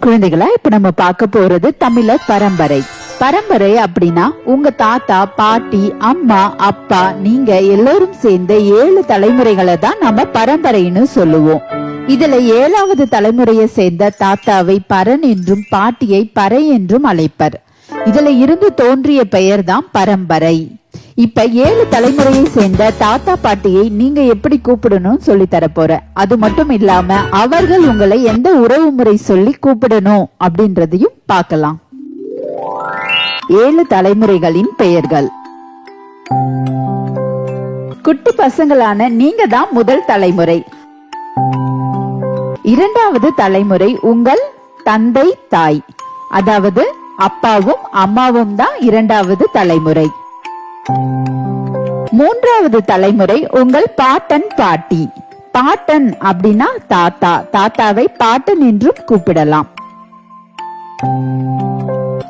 குழந்தைகளா இப்ப நம்ம பார்க்க போறது தமிழர் பரம்பரை. பரம்பரை அப்படின்னா உங்க தாத்தா பாட்டி அம்மா அப்பா நீங்க எல்லோரும் சேர்ந்த ஏழு தலைமுறைகளை தான் நம்ம பரம்பரைன்னு சொல்லுவோம். இதுல ஏழாவது தலைமுறையை சேர்ந்த தாத்தாவை பரன் என்றும் பாட்டியை பறை என்றும் அழைப்பர். இதுல இருந்து தோன்றிய பெயர் தான் பரம்பரை. இப்ப ஏழு தலைமுறையை சேர்ந்த தாத்தா பாட்டியை நீங்க எப்படி கூப்பிடணும் சொல்லி தர அது மட்டும் இல்லாம அவர்கள் உங்களை எந்த உறவு முறை சொல்லி கூப்பிடணும் அப்படின்றதையும் பார்க்கலாம். ஏழு தலைமுறைகளின் பெயர்கள். குட்டி பசங்களான நீங்க தான் முதல் தலைமுறை. இரண்டாவது தலைமுறை உங்கள் தந்தை தாய். அதாவது அப்பாவும் அம்மாவும் தான் இரண்டாவது தலைமுறை. மூன்றாவது தலைமுறை உங்கள் பாட்டன் பாட்டி. பாட்டன் அப்படின்னா தாத்தா. தாத்தாவை பாட்டன் என்றும் கூப்பிடலாம்.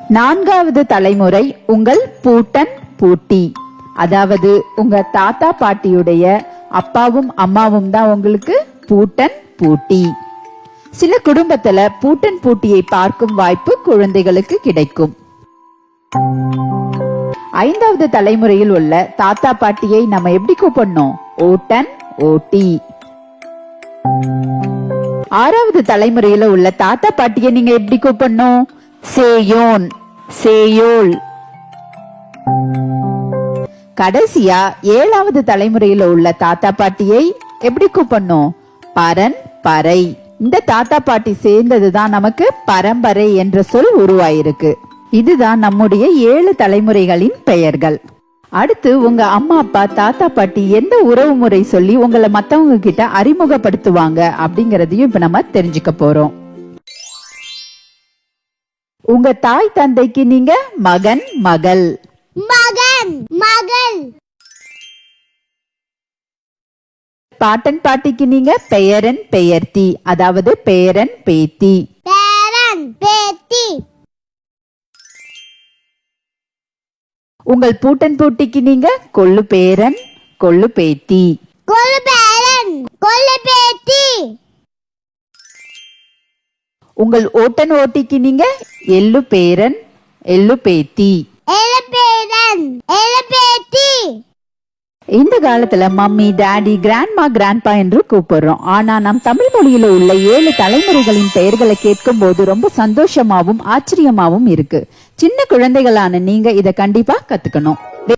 நான்காவது தலைமுறை உங்கள் பூட்டன் பூட்டி. அதாவது உங்க தாத்தா பாட்டியுடைய அப்பாவும் அம்மாவும் தான் உங்களுக்கு பூட்டன் பூட்டி. சில குடும்பத்துல பூட்டன் பூட்டியை பார்க்கும் வாய்ப்பு குழந்தைகளுக்கு கிடைக்கும். ஐந்தாவது தலைமுறையில் உள்ள தாத்தா பாட்டியை நம்ம எப்படி கூப்பிடணும்? ஓட்டன் ஓட்டி ஆறாவது தலைமுறையில உள்ள தாத்தா பாட்டியை நீங்க எப்படி கூப்பிடணும்? சேயோன் சேயோல். கடைசியா ஏழாவது தலைமுறையில உள்ள தாத்தா பாட்டியை எப்படி கூப்பிடணும்? பரன் பறை. இந்த தாத்தா பாட்டி சேர்ந்ததுதான் நமக்கு பரம்பரை என்ற சொல் உருவாயிருக்கு. இதுதான் நம்முடைய ஏழு தலைமுறைகளின் பெயர்கள். அடுத்து உங்க அம்மா அப்பா தாத்தா பாட்டி எந்த உறவு முறை சொல்லி உங்களை மத்தவங்க கிட்ட அறிமுகப்படுத்துவாங்க அப்படிங்கறதையும் இப்ப நம்ம தெரிஞ்சுக்க போறோம். உங்க தாய் தந்தைக்கு நீங்க மகன் மகள். மகன் மகள். பாட்டன் பாட்டிக்கு நீங்க பெயரன் பெயர்த்தி. அதாவது பேரன் பேத்தி. உங்கள் பூட்டன் பூட்டிக்கு நீங்க கொள்ளு பேரன் கொள்ளு பேத்தி. பேரன் பேத்தி. உங்கள் ஓட்டன் ஓட்டிக்கு நீங்க எள்ளு பேரன் எள்ளு பேத்தி எல பேரன் எல பேத்தி இந்த காலத்துல மம்மி டாடி கிராண்ட்மா கிராண்ட்பா என்று கூப்பிடுறோம். ஆனா நம் தமிழ் மொழியில உள்ள ஏழு தலைமுறைகளின் பெயர்களை கேட்கும் போது ரொம்ப சந்தோஷமாவும் ஆச்சரியமாவும் இருக்கு. சின்ன குழந்தைகளான நீங்க இத கண்டிப்பா கத்துக்கணும்.